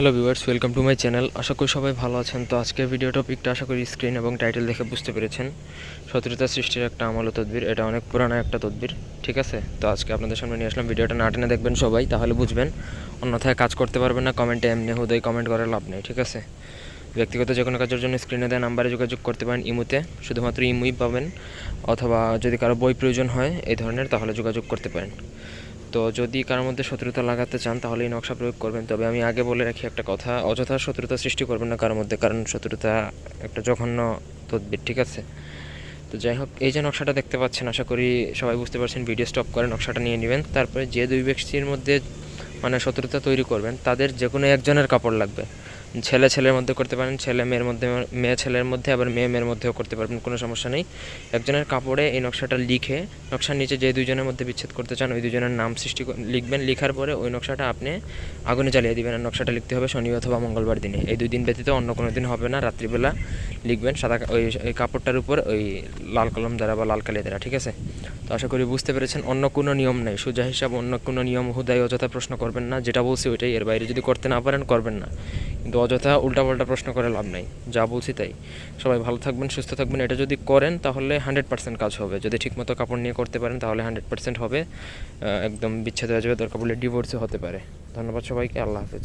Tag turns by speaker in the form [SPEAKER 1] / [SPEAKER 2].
[SPEAKER 1] Hello viewers welcome to my channel আশা করি সবাই ভালো আছেন। তো আজকের ভিডিও টপিকটা আশা করি স্ক্রিন এবং টাইটেল দেখে বুঝতে পেরেছেন। শত্রুতা সৃষ্টির একটা আমল তদবির। এটা অনেক পুরানো একটা তদবির, ঠিক আছে? তো আজকে আপনাদের সামনে নিয়ে আসলাম ভিডিওটা না টেনে দেখবেন সবাই, তাহলে বুঝবেন। অন্যথায় কাজ করতে পারবেন না কমেন্টে এমনি হুদয় কমেন্ট করার লাভ নেই, ঠিক আছে? ব্যক্তিগত যে কোনো কাজের জন্য স্ক্রিনে দেওয়া নাম্বারে যোগাযোগ করতে পারেন ইমুতে। শুধুমাত্র ইমুই পাবেন। অথবা যদি কারও বই প্রয়োজন হয় এই ধরনের, তাহলে যোগাযোগ করতে পারেন। তো যদি কারোর মধ্যে শত্রুতা লাগাতে চান, তাহলে এই নকশা প্রয়োগ করবেন। তবে আমি আগে বলে রাখি একটা কথা, অযথা শত্রুতা সৃষ্টি করবেন না কারোর মধ্যে, কারণ শত্রুতা একটা জঘন্য তদ্বির, ঠিক আছে? তো যাই হোক, এই যে নকশাটা দেখতে পাচ্ছেন, আশা করি সবাই বুঝতে পারছেন, ভিডিও স্টপ করে নকশাটা নিয়ে নেবেন। তারপরে যে দুই ব্যক্তির মধ্যে মানে শত্রুতা তৈরি করবেন, তাদের যে কোনো একজনের কাপড় লাগবে। ছেলে ছেলের মধ্যে করতে পারেন, ছেলে মেয়ের মধ্যে, মেয়ে ছেলের মধ্যে, আবার মেয়ে মেয়ের মধ্যেও করতে পারবেন, কোনো সমস্যা নেই। একজনের কাপড়ে এই নকশাটা লিখে, নকশার নিচে যে দুইজনের মধ্যে বিচ্ছেদ করতে চান, ওই দুজনের নাম সৃষ্টি লিখবেন, লিখার পরে ওই নকশাটা আপনি আগুনে জ্বালিয়ে দিবেন। আর নকশাটা লিখতে হবে শনি অথবা মঙ্গলবার দিনে। এই দুই দিন ব্যতীত অন্য কোনো দিন হবে না, রাত্রিবেলা লিখবেন সাদা ওই কাপড়টার উপর ওই লাল কলম দ্বারা বা লাল কালি দ্বারা, ঠিক আছে? তো আশা করি বুঝতে পেরেছেন, অন্য কোনো নিয়ম নেই। সোজা হিসাব, অন্য কোনো নিয়ম হুদায় অযথা প্রশ্ন করবেন না। যেটা বলছি ওইটাই। এর বাইরে যদি করতে না পারেন, করবেন না। কিন্তু অযথা উল্টাপাল্টা প্রশ্ন করে লাভ নাই, যা বলছি তাই। সবাই ভালো থাকবেন, সুস্থ থাকবেন, এটা যদি করেন তাহলে হান্ড্রেড পার্সেন্ট কাজ হবে। যদি ঠিকমতো কাপড় নিয়ে করতে পারেন তাহলে হান্ড্রেড পার্সেন্ট হবে। একদম বিচ্ছেদ হয়ে যাবে, দরকার পড়লে ডিভোর্সও হতে পারে। ধন্যবাদ সবাইকে, আল্লাহ হাফেজ।